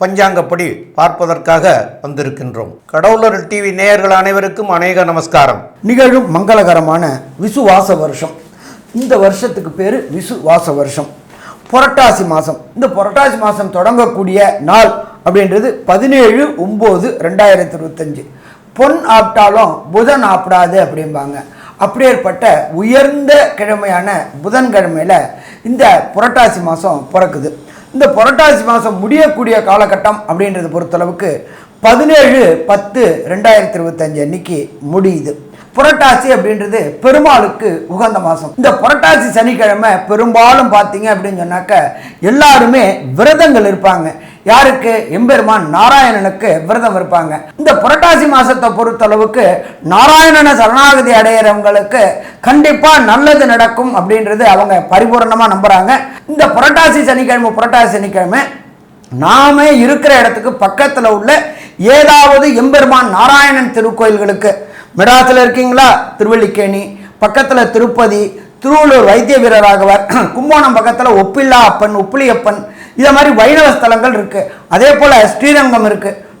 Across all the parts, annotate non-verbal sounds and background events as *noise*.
பஞ்சாங்கப்படி பார்ப்பதற்காக வந்திருக்கின்றோம். கடவுளர் டிவி நேயர்கள் அனைவருக்கும் அநேக நமஸ்காரம். நிகழும் மங்களகரமான விசுவாச வருஷம். இந்த வருஷத்துக்கு பேர் விசுவாச வருஷம். புரட்டாசி மாதம் இந்த புரட்டாசி மாதம் தொடங்கக்கூடிய நாள் அப்படின்றது பதினேழு ஒம்பது ரெண்டாயிரத்தி இருபத்தஞ்சு பொன் ஆப்டாலும் புதன் ஆப்டாது அப்படிம்பாங்க. அப்படியேற்பட்ட உயர்ந்த கிழமையான புதன்கிழமையில் இந்த புரட்டாசி மாதம் பிறக்குது. இந்த புரட்டாசி மாதம் முடியக்கூடிய காலகட்டம் அப்படின்றத பொறுத்தளவுக்கு பதினேழு பத்து ரெண்டாயிரத்தி இருபத்தஞ்சு அன்னைக்கு முடியுது. புரட்டாசி அப்படின்றது பெருமாளுக்கு உகந்த மாதம் இந்த புரட்டாசி சனிக்கிழமை பெரும்பாலும் பார்த்தீங்க அப்படின்னு சொன்னாக்க எல்லாருமே விரதங்கள் இருப்பாங்க. யாருக்கு? எம்பெருமான் நாராயணனுக்கு விரதம் இருப்பாங்க. இந்த புரட்டாசி மாசத்தை பொறுத்தளவுக்கு நாராயணனை சரணாகதி அடையிறவங்களுக்கு கண்டிப்பா நல்லது நடக்கும் அப்படின்றது அவங்க பரிபூர்ணமா நம்புறாங்க. இந்த புரட்டாசி சனிக்கிழமை புரட்டாசி சனிக்கிழமை நாம இருக்கிற இடத்துக்கு பக்கத்துல உள்ள ஏதாவது எம்பெருமான் நாராயணன் திருக்கோயில்களுக்கு மெட்ராஸில் இருக்கீங்களா? திருவள்ளிக்கேணி பக்கத்தில் திருப்பதி. திருவள்ளூர் வைத்திய வீரராகவர். *clears throat* கும்போணம் பக்கத்தில் ஒப்பில்லா அப்பன் உப்பிலியப்பன். இதை மாதிரி வைணவ ஸ்தலங்கள் இருக்குது அதே போல் ஸ்ரீரங்கம் இருக்குது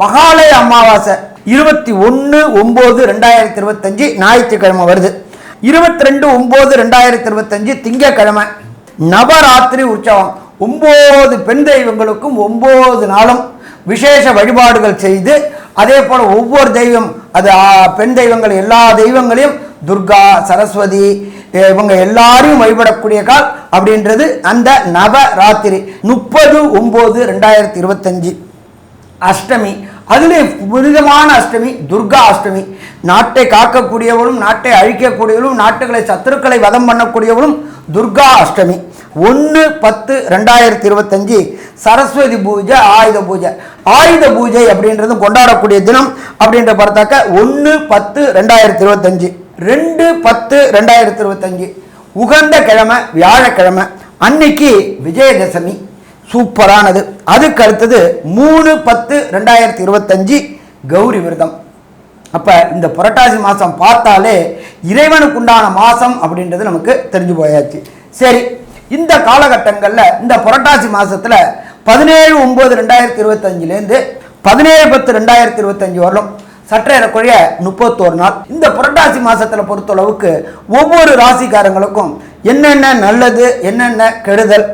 மகாலய அமாவாசை இருபத்தி ஒன்று ஒம்பது ரெண்டாயிரத்தி இருபத்தஞ்சு ஞாயிற்றுக்கிழமை வருது. இருபத்தி ரெண்டு ஒம்பது ரெண்டாயிரத்தி இருபத்தஞ்சு திங்கக்கிழமை நவராத்திரி உற்சவம். ஒம்பது பெண் தெய்வங்களுக்கும் ஒம்பது நாளும் விசேஷ வழிபாடுகள் செய்து அதே போல் ஒவ்வொரு தெய்வம் அது பெண் தெய்வங்கள் எல்லா தெய்வங்களையும் துர்கா சரஸ்வதி இவங்க எல்லாரையும் வழிபடக்கூடிய கால் அப்படின்றது அந்த நவராத்திரி. முப்பது ஒம்பது ரெண்டாயிரத்தி இருபத்தஞ்சு. அஷ்டமி. அதிலே புனிதமான அஷ்டமி துர்கா அஷ்டமி. நாட்டை காக்கக்கூடியவளும் நாட்டை அழிக்கக்கூடியவளும் நாட்டுகளை சத்துருக்களை வதம் பண்ணக்கூடியவளும் துர்கா அஷ்டமி. ஒன்று பத்து ரெண்டாயிரத்தி இருபத்தஞ்சி சரஸ்வதி பூஜை ஆயுத பூஜை. ஆயுத பூஜை அப்படின்றது கொண்டாடக்கூடிய தினம் அப்படின்ற பார்த்தாக்க ஒன்று பத்து ரெண்டாயிரத்தி இருபத்தஞ்சு. ரெண்டு பத்து ரெண்டாயிரத்தி இருபத்தஞ்சு. உகந்த கிழமை வியாழக்கிழமை. அன்னைக்கு விஜயதசமி. சூப்பரானது. அதுக்கு அடுத்தது மூணு பத்து ரெண்டாயிரத்தி இருபத்தஞ்சி கௌரி விரதம். அப்போ இந்த புரட்டாசி மாதம் பார்த்தாலே இறைவனுக்கு உண்டான மாதம் அப்படின்றது நமக்கு தெரிஞ்சு போயாச்சு. சரி இந்த காலகட்டங்களில் இந்த புரட்டாசி மாதத்தில் பதினேழு ஒம்பது ரெண்டாயிரத்தி இருபத்தஞ்சிலேருந்து பதினேழு பத்து ரெண்டாயிரத்தி இருபத்தஞ்சி வரலும் சற்றேறக்குறைய முப்பத்தோரு நாள். இந்த புரட்டாசி மாதத்தில் பொறுத்தளவுக்கு ஒவ்வொரு ராசிக்காரங்களுக்கும் என்னென்ன நல்லது என்னென்ன கெடுதல்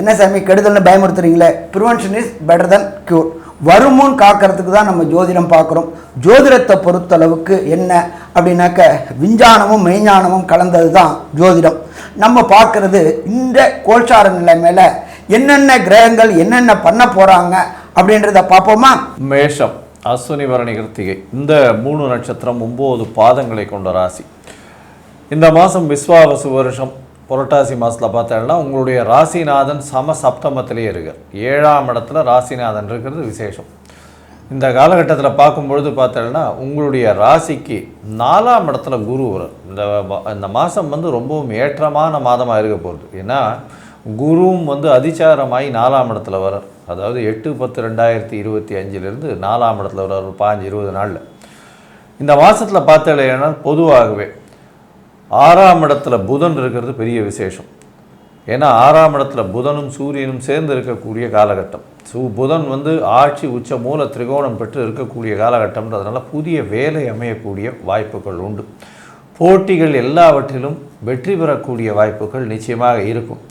என்ன சாமி கெடுதல்னு பயமுறுத்துறீங்களே? Prevention is better than cure வருமுன் காக்கிறதுக்கு தான் நம்ம ஜோதிடம் பார்க்குறோம். ஜோதிடத்தை பொறுத்தளவுக்கு என்ன அப்படின்னாக்க விஞ்ஞானமும் மெய்ஞானமும் கலந்தது தான் ஜோதிடம். நம்ம பார்க்குறது இந்த கோல்சார நிலை மேலே என்னென்ன கிரகங்கள் என்னென்ன பண்ண போகிறாங்க அப்படின்றத பார்ப்போமா? மேஷம் அஸ்வினி வரணி கிருத்திகை. இந்த மூணு நட்சத்திரம் ஒம்பது பாதங்களை கொண்ட ராசி. இந்த மாதம் விஸ்வாவசு வருஷம். புரட்டாசி மாதத்தில் பார்த்தோம்னா உங்களுடைய ராசிநாதன் சம சப்தமத்திலேயே இருக்கார். ஏழாம் இடத்துல ராசிநாதன் இருக்கிறது விசேஷம். இந்த காலகட்டத்தில் பார்க்கும்பொழுது பார்த்தோம்னா உங்களுடைய ராசிக்கு நாலாம் இடத்துல குரு வரும் இந்த இந்த மாதம் வந்து ரொம்பவும் ஏற்றமான மாதமாக இருக்க போகுது. ஏன்னா குருவும் வந்து அதிச்சாரமாகி நாலாம் இடத்துல வரார் அதாவது எட்டு பத்து ரெண்டாயிரத்தி இருபத்தி அஞ்சிலிருந்து நாலாம் இடத்துல வர்றார். ஒரு பாஞ்சு இருபது நாளில். இந்த மாதத்தில் பார்த்தேன்னா பொதுவாகவே ஆறாம் இடத்துல புதன் இருக்கிறது பெரிய விசேஷம். ஏன்னா ஆறாம் இடத்துல புதனும் சூரியனும் சேர்ந்து இருக்கக்கூடிய காலகட்டம். சூ புதன் வந்து ஆட்சி உச்ச மூல திரிகோணம் பெற்று இருக்கக்கூடிய காலகட்டம்ன்றதுனால புதிய வேலை அமையக்கூடிய வாய்ப்புகள் உண்டு. போட்டிகள் எல்லாவற்றிலும் வெற்றி பெறக்கூடிய வாய்ப்புகள் நிச்சயமாக இருக்கும்.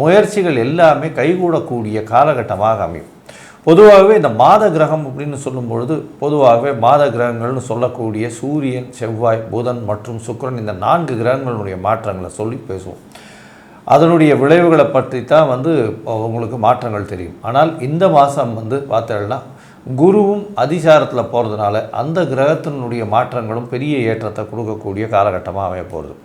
முயற்சிகள் எல்லாமே கைகூடக்கூடிய காலகட்டமாக அமையும். பொதுவாகவே இந்த மாத கிரகம் அப்படின்னு சொல்லும்பொழுது பொதுவாகவே மாத கிரகங்கள்னு சொல்லக்கூடிய சூரியன் செவ்வாய் புதன் மற்றும் சுக்கிரன் இந்த நான்கு கிரகங்களுடைய மாற்றங்களை சொல்லி பேசுவோம். அதனுடைய விளைவுகளை பற்றி தான் வந்து உங்களுக்கு மாற்றங்கள் தெரியும். ஆனால் இந்த மாதம் வந்து பார்த்தீங்கன்னா குருவும் அதிசாரத்தில் போகிறதுனால அந்த கிரகத்தினுடைய மாற்றங்களும் பெரிய ஏற்றத்தை கொடுக்கக்கூடிய காலகட்டமாக அமைய போகிறது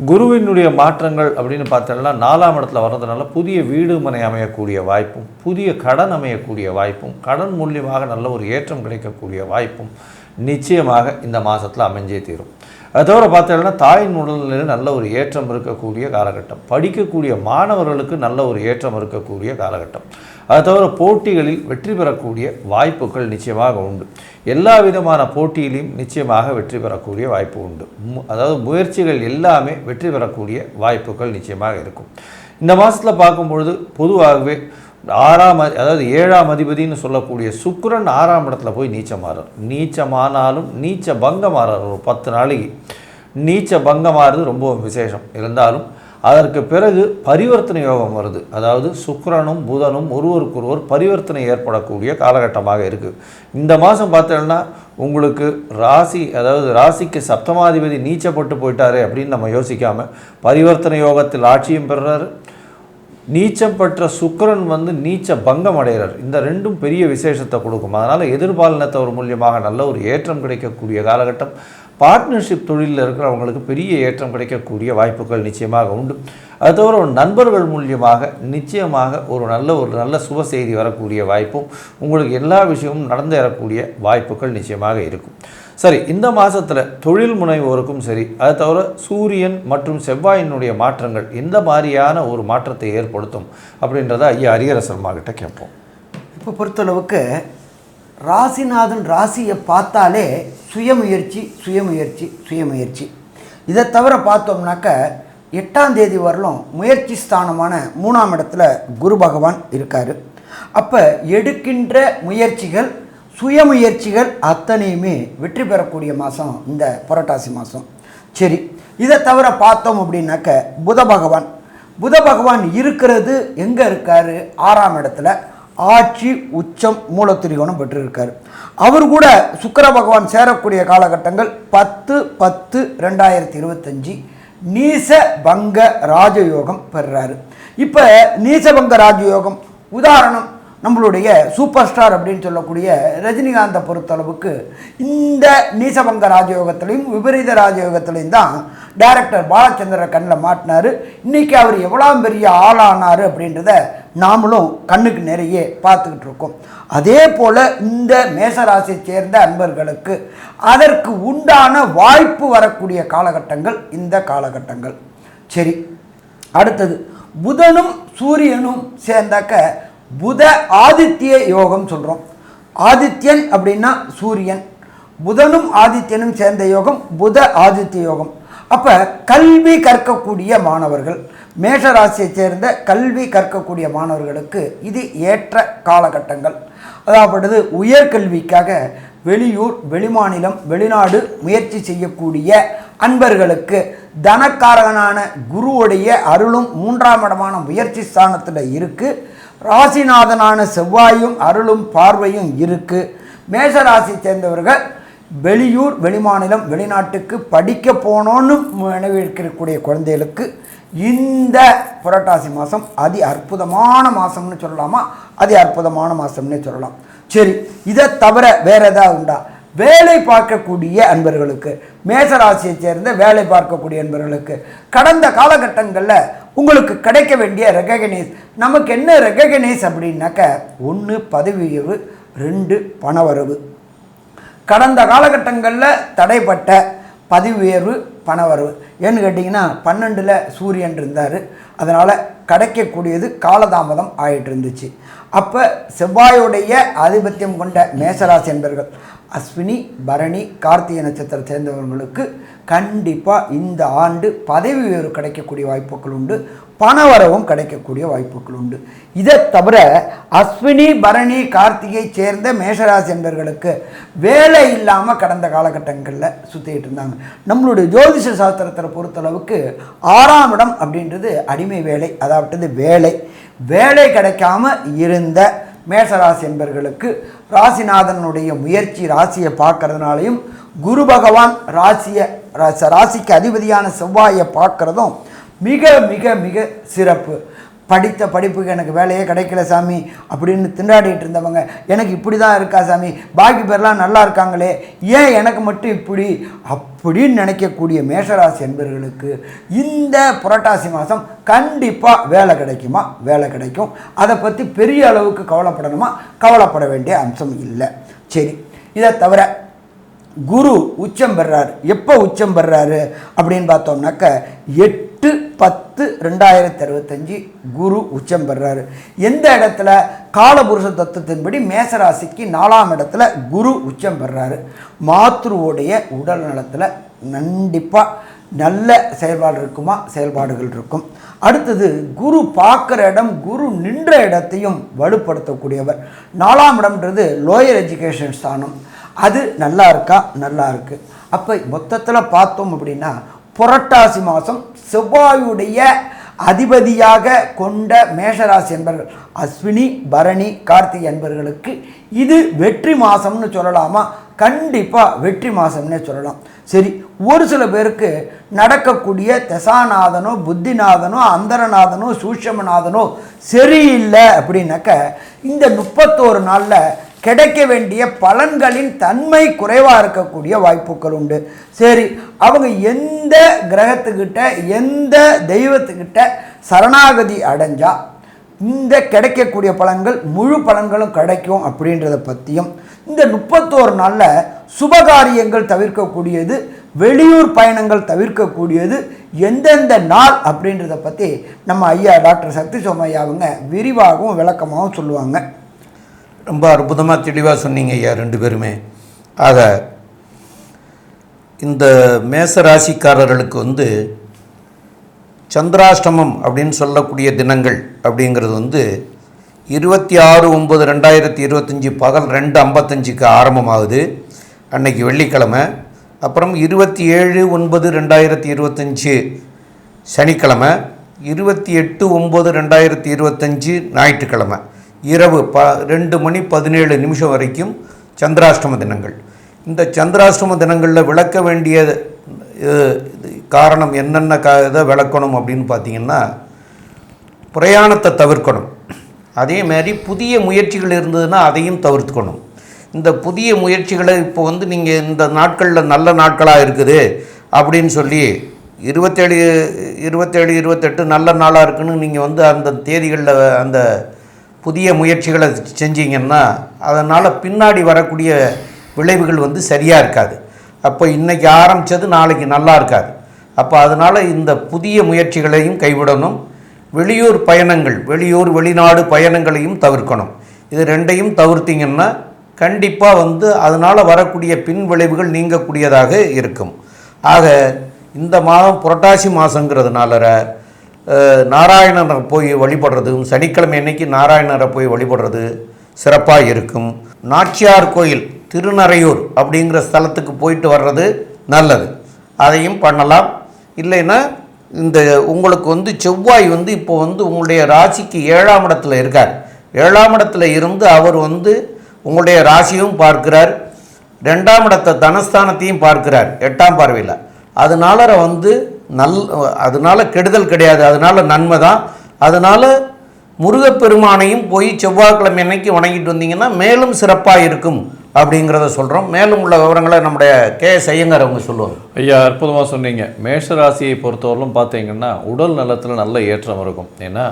குருவினுடைய மாற்றங்கள் அப்படின்னு பார்த்தோம்னா நாலாம் இடத்துல வர்றதுனால புதிய வீடு மனை அமையக்கூடிய வாய்ப்பும் புதிய கடன் அமையக்கூடிய வாய்ப்பும் கடன் மூலியமாக நல்ல ஒரு ஏற்றம் கிடைக்கக்கூடிய வாய்ப்பும் நிச்சயமாக இந்த மாதத்தில் அமைஞ்சே தீரும். அது தவிர பார்த்தீங்கன்னா தாயின் உடல்நிலையில் நல்ல ஒரு ஏற்றம் இருக்கக்கூடிய காலகட்டம். படிக்கக்கூடிய மாணவர்களுக்கு நல்ல ஒரு ஏற்றம் இருக்கக்கூடிய காலகட்டம். அது தவிர போட்டிகளில் வெற்றி பெறக்கூடிய வாய்ப்புகள் நிச்சயமாக உண்டு. எல்லா விதமான போட்டியிலையும் நிச்சயமாக வெற்றி பெறக்கூடிய வாய்ப்பு உண்டு. மு- அதாவது முயற்சிகள் எல்லாமே வெற்றி பெறக்கூடிய வாய்ப்புகள் நிச்சயமாக இருக்கும். இந்த மாதத்தில் பார்க்கும்பொழுது பொதுவாகவே ஆறாம் அதாவது ஏழாம் அதிபதின்னு சொல்லக்கூடிய சுக்கரன் ஆறாம் இடத்துல போய் நீச்சமாறார். நீச்சமானாலும் நீச்ச பங்கமாறார் ஒரு பத்து நாளைக்கு நீச்ச பங்கமாறுறது ரொம்ப விசேஷம். இருந்தாலும் அதற்கு பிறகு பரிவர்த்தனை யோகம் வருது. அதாவது சுக்கரனும் புதனும் ஒருவருக்கொருவர் பரிவர்த்தனை ஏற்படக்கூடிய காலகட்டமாக இருக்குது இந்த மாதம் பார்த்தோம்னா உங்களுக்கு ராசி அதாவது ராசிக்கு சப்தமாதிபதி நீச்சப்பட்டு போயிட்டாரே அப்படின்னு நம்ம யோசிக்காமல் பரிவர்த்தனை யோகத்தில் ஆட்சியும் பெறுறாரு நீச்சம் பெற்ற சுக்கரன் வந்து நீச்ச பங்கம் அடைகிறார் இந்த ரெண்டும் பெரிய விசேஷத்தை கொடுக்கும். அதனால் எதிர்பாலினத்தவர் மூலியமாக நல்ல ஒரு ஏற்றம் கிடைக்கக்கூடிய காலகட்டம். பார்ட்னர்ஷிப் தொழிலில் இருக்கிறவங்களுக்கு பெரிய ஏற்றம் கிடைக்கக்கூடிய வாய்ப்புகள் நிச்சயமாக உண்டு. அது தவிர ஒரு நண்பர்கள் மூலியமாக நிச்சயமாக ஒரு நல்ல ஒரு நல்ல சுப செய்தி வரக்கூடிய வாய்ப்பும் உங்களுக்கு எல்லா விஷயமும் நடந்து வரக்கூடிய வாய்ப்புகள் நிச்சயமாக இருக்கும். சரி இந்த மாதத்தில் தொழில் முனைவோருக்கும் சரி அது தவிர சூரியன் மற்றும் செவ்வாயினுடைய மாற்றங்கள் எந்த மாதிரியான ஒரு மாற்றத்தை ஏற்படுத்தும் அப்படின்றத ஐயா ஹரிஹரசர்மா கிட்ட கேட்போம். இப்போ பொறுத்தளவுக்கு ராசிநாதன் ராசியை பார்த்தாலே சுயமுயற்சி சுயமுயற்சி சுயமுயற்சி. இதை தவிர பார்த்தோம்னாக்க எட்டாம் தேதி வரலும் முயற்சி ஸ்தானமான மூணாம் இடத்துல குரு பகவான் இருக்கார். அப்போ எடுக்கின்ற முயற்சிகள் சுயமுயற்சிகள் அத்தனையுமே வெற்றி பெறக்கூடிய மாதம் இந்த புரட்டாசி மாதம் சரி இதை தவிர பார்த்தோம் அப்படின்னாக்க புத பகவான். புத பகவான் இருக்கிறது எங்கே இருக்காரு? ஆறாம் இடத்துல ஆட்சி உச்சம் மூலத்திரிகோணம் பெற்றிருக்கார். அவர் கூட சுக்கர பகவான் சேரக்கூடிய காலகட்டங்கள் பத்து பத்து ரெண்டாயிரத்தி இருபத்தஞ்சி. நீச பங்க ராஜயோகம் பெறுறாரு இப்போ நீசபங்க ராஜயோகம் உதாரணம் நம்மளுடைய சூப்பர் ஸ்டார் அப்படின்னு சொல்லக்கூடிய ரஜினிகாந்தை பொறுத்தளவுக்கு இந்த நீசபங்க ராஜயோகத்திலையும் விபரீத ராஜயோகத்திலையும் தான் டைரக்டர் பாலச்சந்திர கண்ணில் மாட்டினார். இன்றைக்கி அவர் எவ்வளோ பெரிய ஆளானார் அப்படின்றத நாமளும் கண்ணுக்கு நிறைய பார்த்துக்கிட்டு இருக்கோம். அதே போல் இந்த மேசராசியை சேர்ந்த அன்பர்களுக்கு அதற்கு உண்டான வாய்ப்பு வரக்கூடிய காலகட்டங்கள் இந்த காலகட்டங்கள். சரி அடுத்தது. புதனும் சூரியனும் சேர்ந்தாக்க புத ஆதித்ய யோகம் சொல்கிறோம் ஆதித்யன் அப்படின்னா சூரியன். புதனும் ஆதித்யனும் சேர்ந்த யோகம் புத ஆதித்ய யோகம். அப்போ கல்வி கற்கக்கூடிய மாணவர்கள் மேஷராசியை சேர்ந்த கல்வி கற்கக்கூடிய மாணவர்களுக்கு இது ஏற்ற காலகட்டங்கள். அதாவது உயர்கல்விக்காக வெளியூர் வெளிமாநிலம் வெளிநாடு முயற்சி செய்யக்கூடிய அன்பர்களுக்கு தனக்காரகனான குருவுடைய அருளும் மூன்றாம் இடமான முயற்சி ஸ்தானத்தில் இருக்குது ராசிநாதனான செவ்வாயும் அருளும் பார்வையும் இருக்குது மேஷராசி சேர்ந்தவர்கள் வெளியூர் வெளிமாநிலம் வெளிநாட்டுக்கு படிக்க போனோன்னு நினைவிருக்கக்கூடிய குழந்தைகளுக்கு இந்த புரட்டாசி மாதம் அதி அற்புதமான மாதம்னு சொல்லலாமா? அதி அற்புதமான மாதம்னே சொல்லலாம். சரி இதை தவிர வேற எதாவது உண்டா? வேலை பார்க்கக்கூடிய அன்பர்களுக்கு மேசராசியை சேர்ந்த வேலை பார்க்கக்கூடிய அன்பர்களுக்கு கடந்த காலகட்டங்களில் உங்களுக்கு கிடைக்க வேண்டிய ரெககனைஸ். நமக்கு என்ன ரெககனைஸ் அப்படின்னாக்க ஒன்று பதவி உயர்வு ரெண்டு பணவரவு. கடந்த காலகட்டங்களில் தடைப்பட்ட பதவி உயர்வு பணவரவு. ஏன்னு கேட்டிங்கன்னா பன்னெண்டில் சூரியன் இருந்தார் அதனால் கிடைக்கக்கூடியது காலதாமதம் ஆயிட்டு இருந்துச்சு அப்போ செவ்வாயுடைய ஆதிபத்தியம் கொண்ட மேசராசி என்பர்கள் அஸ்வினி பரணி கார்த்திகை நட்சத்திரம் சேர்ந்தவர்களுக்கு கண்டிப்பாக இந்த ஆண்டு பதவி உயர்வு கிடைக்கக்கூடிய வாய்ப்புகள் உண்டு. பணவரவும் கிடைக்கக்கூடிய வாய்ப்புகள் உண்டு. இதை தவிர அஸ்வினி பரணி கார்த்திகை சேர்ந்த மேஷராசி என்பர்களுக்கு வேலை இல்லாமல் கடந்த காலகட்டங்களில் சுற்றிக்கிட்டு இருந்தாங்க. நம்மளுடைய ஜோதிஷ சாஸ்திரத்தை பொறுத்தளவுக்கு ஆறாம் இடம் அப்படின்றது அடிமை வேலை அதாவது வேலை. வேலை கிடைக்காம இருந்த மேஷராசி என்பர்களுக்கு ராசிநாதனுடைய முயற்சி ராசியை பார்க்கறதுனாலையும் குரு பகவான் ராசியை ராசிக்கு அதிபதியான செவ்வாயை பார்க்கறதும் மிக மிக மிக சிறப்பு. படித்த படிப்புக்கு எனக்கு வேலையே கிடைக்கல சாமி அப்படின்னு திண்டாடிட்டு இருந்தவங்க எனக்கு இப்படி தான் இருக்கா சாமி பாக்கி பேர்லாம் நல்லா இருக்காங்களே ஏன் எனக்கு மட்டும் இப்படி? அப்படின்னு நினைக்கக்கூடிய மேஷராசி என்பவர்களுக்கு இந்த புரட்டாசி மாதம் கண்டிப்பாக வேலை கிடைக்குமா? வேலை கிடைக்கும். அதை பற்றி பெரிய அளவுக்கு கவலைப்படணுமா? கவலைப்பட வேண்டிய அம்சம் இல்லை. சரி இதை தவிர குரு உச்சம் பெறாரு. எப்போ உச்சம் பெறாரு? அப்படின்னு பார்த்தோம்னாக்க எட்டு பத்து ரெண்டாயிரத்தி அறுபத்தஞ்சி குரு உச்சம் பெறாரு. எந்த இடத்துல? காலபுருஷ தத்துவத்தின்படி மேசராசிக்கு நாலாம் இடத்துல குரு உச்சம் பெறாரு. மாத்ருவோடைய உடல் நலத்தில் கண்டிப்பாக நல்ல செயல்பாடு இருக்குமா? செயல்பாடுகள் இருக்கும். அடுத்தது குரு பார்க்குற இடம் குரு நின்ற இடத்தையும் வலுப்படுத்தக்கூடியவர். நாலாம் இடம்ன்றது லோயர் எஜுகேஷன் ஸ்தானம். அது நல்லா இருக்கா? நல்லா இருக்குது அப்போ மொத்தத்தில் பார்த்தோம் அப்படின்னா புரட்டாசி மாதம் செவ்வாயுடைய அதிபதியாக கொண்ட மேஷராசி என்பர்கள் அஸ்வினி பரணி கார்த்திகை என்பர்களுக்கு இது வெற்றி மாதம்னு சொல்லலாமா? கண்டிப்பாக வெற்றி மாதம்னே சொல்லலாம். சரி ஒரு சில பேருக்கு நடக்கக்கூடிய தசாநாதனோ புத்திநாதனோ அந்தரநாதனோ சூஷமநாதனோ சரியில்லை அப்படின்னாக்க இந்த முப்பத்தோரு நாளில் கிடைக்க வேண்டிய பலன்களின் தன்மை குறைவாக இருக்கக்கூடிய வாய்ப்புகள் உண்டு. சரி அவங்க எந்த கிரகத்துக்கிட்ட எந்த தெய்வத்துக்கிட்ட சரணாகதி அடைஞ்சா இந்த கிடைக்கக்கூடிய பலன்கள் முழு பலன்களும் கிடைக்கும் அப்படின்றத பற்றியும் இந்த முப்பத்தோரு நாளில் சுபகாரியங்கள் தவிர்க்கக்கூடியது வெளியூர் பயணங்கள் தவிர்க்கக்கூடியது எந்தெந்த நாள் அப்படின்றத பற்றி நம்ம ஐயா டாக்டர் சக்தி சோமையா அவங்க விரிவாகவும் விளக்கமாகவும் சொல்லுவாங்க. ரொம்ப அற்புதமாக தெளிவாக சொன்னீங்க ஐயா ரெண்டு பேருமே. ஆக இந்த மேச ராசிக்காரர்களுக்கு வந்து சந்திராஷ்டமம் அப்படின்னு சொல்லக்கூடிய தினங்கள் அப்படிங்கிறது வந்து இருபத்தி ஆறு ஒம்பது ரெண்டாயிரத்தி இருபத்தஞ்சி பகல் ரெண்டு ஐம்பத்தஞ்சுக்கு ஆரம்பமாகுது. அன்னைக்கு வெள்ளிக்கிழமை. அப்புறம் இருபத்தி ஏழு ஒன்பது ரெண்டாயிரத்தி இருபத்தஞ்சி சனிக்கிழமை. இருபத்தி எட்டு ஒம்பது ரெண்டாயிரத்தி இருபத்தஞ்சி ஞாயிற்றுக்கிழமை. இரவு ப ரெண்டு மணி பதினேழு நிமிஷம் வரைக்கும் சந்திராஷ்டம தினங்கள். இந்த சந்திராஷ்டம தினங்களில் விளக்க வேண்டிய காரணம் என்னென்ன க இதை விளக்கணும் அப்படின்னு பார்த்தீங்கன்னா பிரயாணத்தை தவிர்க்கணும். அதே மாதிரி புதிய முயற்சிகள் இருந்ததுன்னா அதையும் தவிர்த்துக்கணும். இந்த புதிய முயற்சிகளை இப்போ வந்து நீங்கள் இந்த நாட்களில் நல்ல நாட்களாக இருக்குது அப்படின்னு சொல்லி இருபத்தேழு இருபத்தேழு இருபத்தெட்டு நல்ல நாளாக இருக்குன்னு நீங்கள் வந்து அந்த தேதிகளில் அந்த புதிய முயற்சிகளை செஞ்சீங்கன்னா அதனால் பின்னாடி வரக்கூடிய விளைவுகள் வந்து சரியாக இருக்காது. அப்போ இன்றைக்கி ஆரம்பித்தது நாளைக்கு நல்லா இருக்காது. அப்போ அதனால் இந்த புதிய முயற்சிகளையும் கைவிடணும். வெளியூர் பயணங்கள் வெளியூர் வெளிநாடு பயணங்களையும் தவிர்க்கணும். இது ரெண்டையும் தவிர்த்திங்கன்னா கண்டிப்பாக வந்து அதனால் வரக்கூடிய பின் விளைவுகள் நீங்கக்கூடியதாக இருக்கும். ஆக இந்த மாதம் புரட்டாசி மாதங்கிறதுனால நாராயணரை போய் வழிபடுறதும் சனிக்கிழமை அன்னைக்கு நாராயணரை போய் வழிபடுறது சிறப்பாக இருக்கும். நாச்சியார் கோயில் திருநறையூர் அப்படிங்கிற ஸ்தலத்துக்கு போயிட்டு வர்றது நல்லது. அதையும் பண்ணலாம். இல்லைன்னா இந்த உங்களுக்கு வந்து செவ்வாய் வந்து இப்போ வந்து உங்களுடைய ராசிக்கு ஏழாம் இடத்துல இருக்கார். ஏழாம் இடத்துல இருந்து அவர் வந்து உங்களுடைய ராசியும் பார்க்கிறார். ரெண்டாம் இடத்த தனஸ்தானத்தையும் பார்க்கிறார் எட்டாம் பார்வையில். அதனால வந்து நல் அதனால கெடுதல் கிடையாது. அதனால் நன்மை தான். அதனால் முருகப்பெருமானையும் போய் செவ்வாய்க்கிழமை அன்னைக்கு வணங்கிட்டு வந்தீங்கன்னா மேலும் சிறப்பாக இருக்கும் அப்படிங்கிறத சொல்கிறோம் மேலும் உள்ள விவரங்களை நம்முடைய கே எஸ் ஐயங்கார் அவங்க சொல்லுவாங்க. ஐயா அற்புதமாக சொன்னீங்க. மேஷராசியை பொறுத்தவரையிலும் பார்த்தீங்கன்னா உடல் நலத்தில் நல்ல ஏற்றம் இருக்கும். ஏன்னா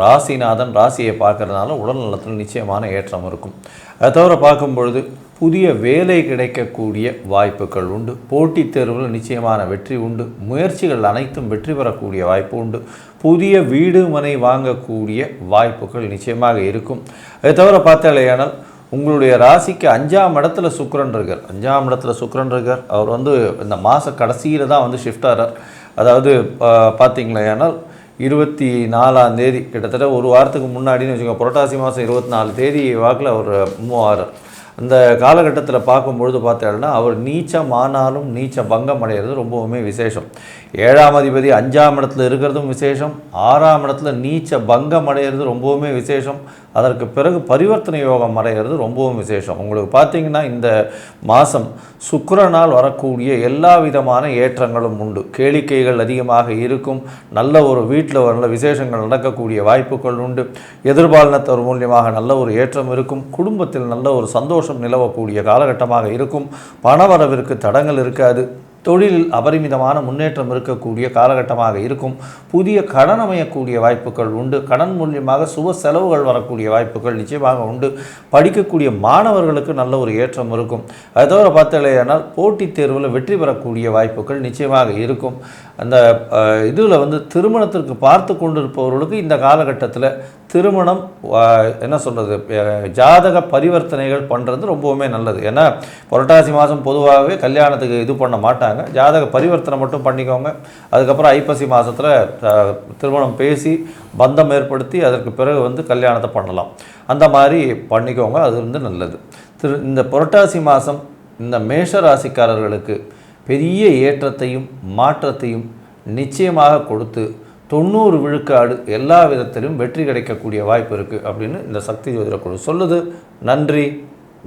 ராசிநாதன் ராசியை பார்க்கறதுனால உடல் நலத்தில் நிச்சயமான ஏற்றம் இருக்கும். அதை தவிர பார்க்கும் பொழுது புதிய வேலை கிடைக்கக்கூடிய வாய்ப்புகள் உண்டு. போட்டித் தேர்வில் நிச்சயமான வெற்றி உண்டு. முயற்சிகள் அனைத்தும் வெற்றி பெறக்கூடிய வாய்ப்பு உண்டு. புதிய வீடு மனை வாங்கக்கூடிய வாய்ப்புகள் நிச்சயமாக இருக்கும். அதை தவிர பார்த்தாலேயானால் உங்களுடைய ராசிக்கு அஞ்சாம் இடத்துல சுக்கரன் இருக்கார். அஞ்சாம் இடத்துல சுக்கரன் இருக்கார். அவர் வந்து இந்த மாத கடைசியில் தான் வந்து ஷிஃப்ட் ஆகிறார் அதாவது பார்த்தீங்களேனால் இருபத்தி நாலாம் தேதி கிட்டத்தட்ட ஒரு வாரத்துக்கு முன்னாடின்னு வச்சுக்கோங்க. புரட்டாசி மாதம் இருபத்தி நாலு தேதி வாக்கில் அவர் மூவ் ஆகிறார் அந்த காலகட்டத்தில் பார்க்கும்பொழுது பார்த்தீங்கன்னா அவர் நீச்சமானாலும் நீச்ச பங்கம் அடைகிறது ரொம்பவுமே விசேஷம். ஏழாம் அதிபதி அஞ்சாம் இடத்துல இருக்கிறதும் விசேஷம் ஆறாம் இடத்துல நீச்ச பங்கம் அடையிறது ரொம்பவுமே விசேஷம் அதற்கு பிறகு பரிவர்த்தனை யோகம் அடைகிறது ரொம்பவும் விசேஷம். உங்களுக்கு பார்த்தீங்கன்னா இந்த மாதம் சுக்கரனால் வரக்கூடிய எல்லா விதமான ஏற்றங்களும் உண்டு. கேளிக்கைகள் அதிகமாக இருக்கும் நல்ல ஒரு வீட்டில் நல்ல விசேஷங்கள் நடக்கக்கூடிய வாய்ப்புகள் உண்டு. எதிர்பாலினத்தவர் மூலியமாக நல்ல ஒரு ஏற்றம் இருக்கும் குடும்பத்தில் நல்ல ஒரு சந்தோஷம் நிலவக்கூடிய காலகட்டமாக இருக்கும். பணவரவிற்கு தடங்கள் இருக்காது. தொழிலில் அபரிமிதமான முன்னேற்றம் இருக்கக்கூடிய காலகட்டமாக இருக்கும். புதிய கடன் அமையக்கூடிய வாய்ப்புகள் உண்டு. கடன் மூலியமாக சுப செலவுகள் வரக்கூடிய வாய்ப்புகள் நிச்சயமாக உண்டு. படிக்கக்கூடிய மாணவர்களுக்கு நல்ல ஒரு ஏற்றம் இருக்கும். அதை தவிர பார்த்தாலேயானால் போட்டித் தேர்வில் வெற்றி பெறக்கூடிய வாய்ப்புகள் நிச்சயமாக இருக்கும். அந்த இதில் வந்து திருமணத்திற்கு பார்த்து கொண்டிருப்பவர்களுக்கு இந்த காலகட்டத்தில் திருமணம் என்ன சொல்கிறது ஜாதக பரிவர்த்தனைகள் பண்ணுறது ரொம்பவுமே நல்லது. ஏன்னா புரட்டாசி மாதம் பொதுவாகவே கல்யாணத்துக்கு இது பண்ண மாட்டாங்க. ஜாதக பரிவர்த்தனை மட்டும் பண்ணிக்கோங்க. அதுக்கப்புறம் ஐப்பசி மாதத்தில் திருமணம் பேசி பந்தம் ஏற்படுத்தி அதற்கு பிறகு வந்து கல்யாணத்தை பண்ணலாம். அந்த மாதிரி பண்ணிக்கோங்க. அது வந்து நல்லது. திரு இந்த புரட்டாசி மாதம் இந்த மேஷ ராசிக்காரர்களுக்கு பெரிய ஏற்றத்தையும் மாற்றத்தையும் நிச்சயமாக கொடுத்து தொண்ணூறு விழுக்காடு எல்லா விதத்திலும் வெற்றி கிடைக்கக்கூடிய வாய்ப்பு இருக்குது அப்படின்னு இந்த சக்தி ஜோதிட குழு சொல்லுது. நன்றி.